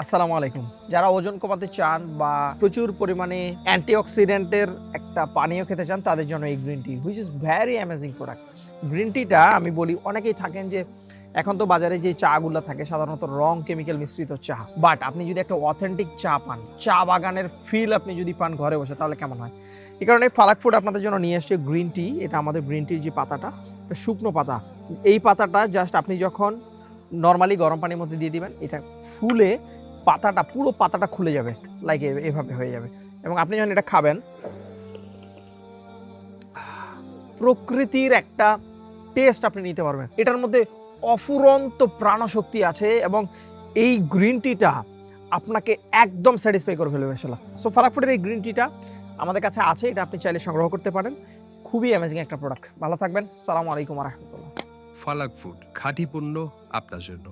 আসসালামু আলাইকুম। যারা ওজন কমাতে চান বা প্রচুর পরিমাণে অ্যান্টিঅক্সিডেন্টের একটা পানীয় খেতে চান, তাদের জন্য এই green tea which is very amazing product green টিটা আমি বলি, অনেকেই থাকেন যে এখন তো বাজারে যে চাগুলো থাকে, সাধারণত রং কেমিক্যাল মিশ্রিত চা। বাট আপনি যদি একটা অথেন্টিক চা পান, চা বাগানের ফিল আপনি যদি পান ঘরে বসে, তাহলে কেমন হয়? এই কারণে ফালাক ফুড আপনাদের জন্য নিয়ে এসছে গ্রিন টি এটা আমাদের গ্রিন টির যে পাতাটা শুকনো পাতা। এই পাতাটা জাস্ট আপনি যখন নর্মালি গরম পানির মধ্যে দিয়ে দিবেন, এটা ফুলে পাতাটা, পুরো পাতাটা খুলে যাবে লাইক এভাবে হয়ে যাবে। এবং আপনি যখন এটা খাবেন, প্রকৃতির একটা টেস্ট আপনি নিতে পারবেন। এটার মধ্যে অফুরন্ত প্রাণশক্তি আছে এবং এই গ্রিন টিটা আপনাকে একদম স্যাটিসফাই করে ফেলবে আসলে সো ফালাকফুডের এই গ্রিন টিটা আমাদের কাছে আছে, এটা আপনি চাইলে সংগ্রহ করতে পারেন। খুবই অ্যামেজিং একটা প্রোডাক্ট ভালো থাকবেন। সালামু আলাইকুম রহমতুল্লাহ। ফালাক ফুড খাঁটি পণ্য আপনার জন্য।